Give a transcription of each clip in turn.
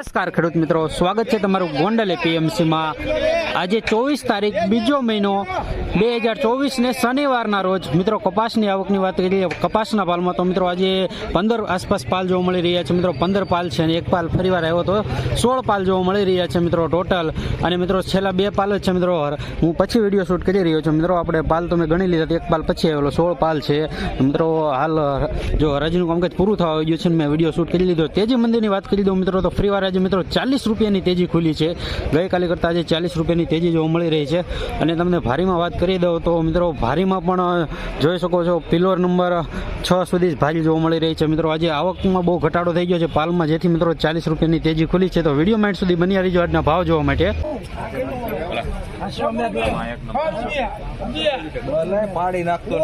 નમસ્કાર ખેડૂત મિત્રો, સ્વાગત છે તમારું ગોંડલ એપીએમસીમાં આજે ચોવીસ તારીખ, બીજો મહિનો, બે હજાર ચોવીસને શનિવારના રોજ. મિત્રો, કપાસની આવકની વાત કરીએ, કપાસના પાલમાં તો મિત્રો આજે પંદર આસપાસ પાલ જોવા મળી રહ્યા છે. મિત્રો, પંદર પાલ છે અને એક પાલ ફરીવાર આવ્યો તો સોળ પાલ જોવા મળી રહ્યા છે મિત્રો ટોટલ. અને મિત્રો, છેલ્લા બે પાલ જ છે મિત્રો. હું પછી વીડિયો શૂટ કરી રહ્યો છું. મિત્રો, આપણે પાલ તમે ગણી લીધા એક પાલ પછી આવેલો સોળ પાલ છે. મિત્રો, હાલ, જો હરાજીનું કામકાજ પૂરું થવા ગયું છે મેં વીડિયો શૂટ કરી લીધો. તેજી મંદિરની વાત કરી દઉં મિત્રો, તો ફરી વાર આજે મિત્રો ચાલીસ રૂપિયાની તેજી ખુલી છે ગઈકાલે કરતાં આજે ચાલીસ રૂપિયાની તેજી જોવા મળી રહી છે અને તમને ભારીમાં વાત કરી દઉં તો મિત્રો ભારીમાં પણ જોઈ શકો છો પિલોર નંબર છ સુધી જ ભારી જોવા મળી રહી છે મિત્રો આજે આવકમાં બહુ ઘટાડો થઈ ગયો છે પાલમાં જેથી મિત્રો ચાલીસ રૂપિયાની તેજી ખુલી છે તો વીડિયો માઇન્ડ સુધી બની રહીજો આજના ભાવ જોવા માટે નાખતો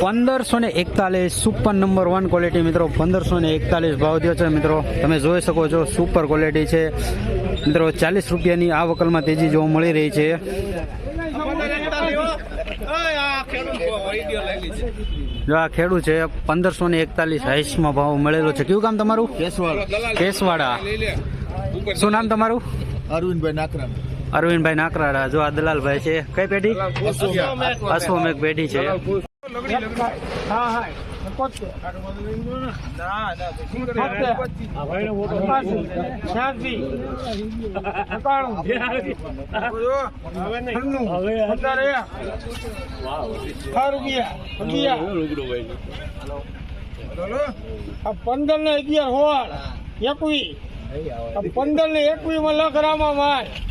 પંદરસો ને એકતાલીસ સુપર નંબર વન ક્વોલિટી મિત્રો. પંદરસો ને એકતાલીસ ભાવ થયો છે મિત્રો. તમે જોઈ શકો છો સુપર ક્વોલિટી છે. મિત્રો ચાલીસ રૂપિયાની આ વકલમાં તેજી જોવા મળી રહી છે. જો આ ખેડૂત છે પંદરસો ને એકતાલીસ હાઈસમાં ભાવ મળેલો છે. કયું કામ તમારું? કેસવાડા શું નામ તમારું? અરવિંદભાઈ નાકરામ. અરવિંદભાઈ નાકરાડા જો આ દલાલભાઈ છે. કઈ પેઢી? અશ્વમેઘ પેઢી. છે. પંદર ને અગિયાર. હોળ. એકવી. પંદર ને એકવી માં લખ રામા માય.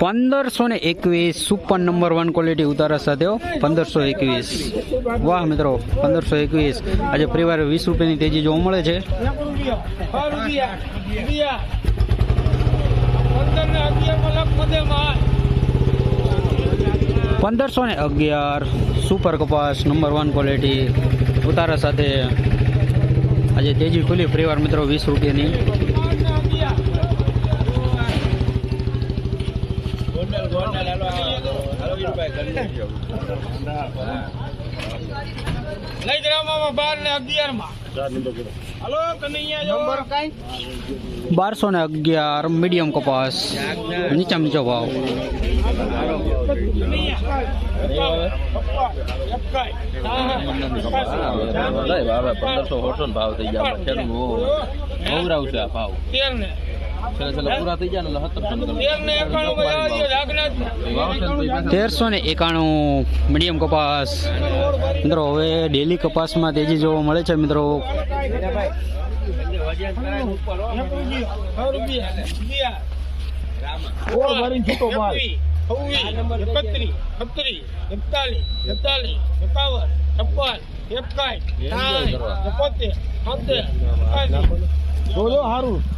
પંદરસો ને એકવીસ સુપર નંબર વન ક્વોલિટી ઉતારા સાથે પંદરસો એકવીસ. વાહ મિત્રો, પંદરસો એકવીસ. આજે પરિવાર વીસ રૂપિયાની તેજી જોવા મળે છે. પંદરસો ને અગિયાર સુપર કપાસ નંબર વન ક્વોલિટી ઉતારા સાથે આજે તેજી ખુલી. પરિવાર મિત્રો, વીસ રૂપિયાની લઈ ગ્રામમાં બાર ને અગિયારમાં હલો કનૈયા જો બારસો ને અગિયાર મીડિયમ કપાસ. નીચા નીચો ભાવ. ભાવ થઈ ગયા. ભાવ તેર ને તેરસો ને એકાણું મીડિયમ કપાસ મિત્રો હવે ડેલી કપાસમાં તેજી જોવા મળે છે મિત્રો એકાસી માં લાખ રામા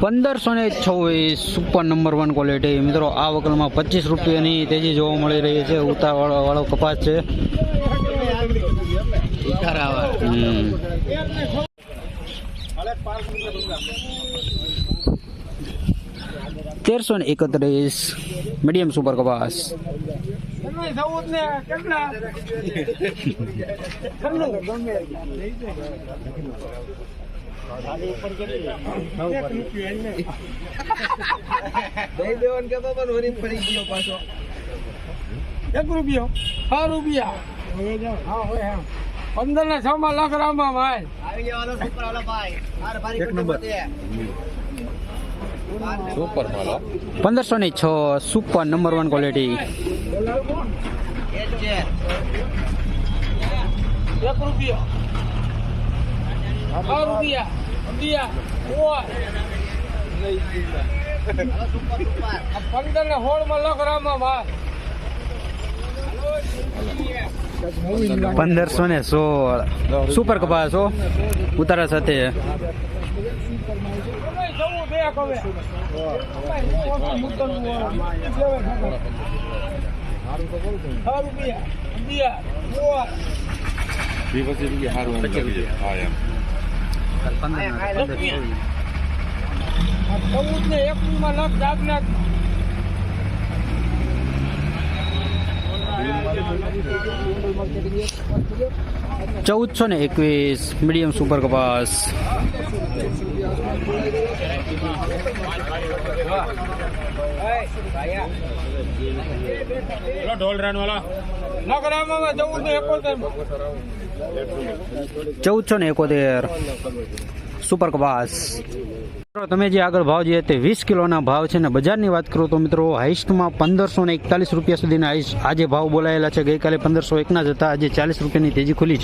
પંદરસો ને છવ્વીસ, સુપર નંબર વન ક્વોલિટી. મિત્રો, આ વકલમાં પચીસ રૂપિયાની તેજી જોવા મળી રહી છે. ઉતાર વાળો કપાસ છે. તેરસો ને એકત્રીસ, મીડિયમ સુપર કપાસ. ચૌદ ને કેટલા? એક રૂપિયો છ રૂપિયા. પંદર ને છ માં લખ રામા ભાઈ. એક નંબર. સુપર પંદરસો ને છ. સુપર નંબર વન ક્વોલિટી એક રૂપિયો રૂપિયા અગિયાર પંદર ને હોળમાં લખ રામા ભાઈ પંદરસો ને સોળ સુપર કપાસો ઉતારા સાથે. જવું બે કવે છ રૂપિયા અગિયાર સોળ આ ચૌદ ને એકવીસમાં લખ દાબના ચૌદસો ને એકવીસ મીડિયમ સુપર કપાસ. લખ રામા ચૌદ ચૌદસો ને એકોતેર. સુપર કપાસ મિત્રો, તમે જે આગળ ભાવ જે તે વીસ કિલોના ભાવ છે ને બજારની વાત કરું તો મિત્રો હાઈસ્ટમાં પંદરસો ને એકતાલીસ રૂપિયા સુધીના આજે ભાવ બોલાયેલા છે. ગઈકાલે પંદરસો એકના જ હતા. આજે ચાલીસ રૂપિયાની તેજી ખુલી છે.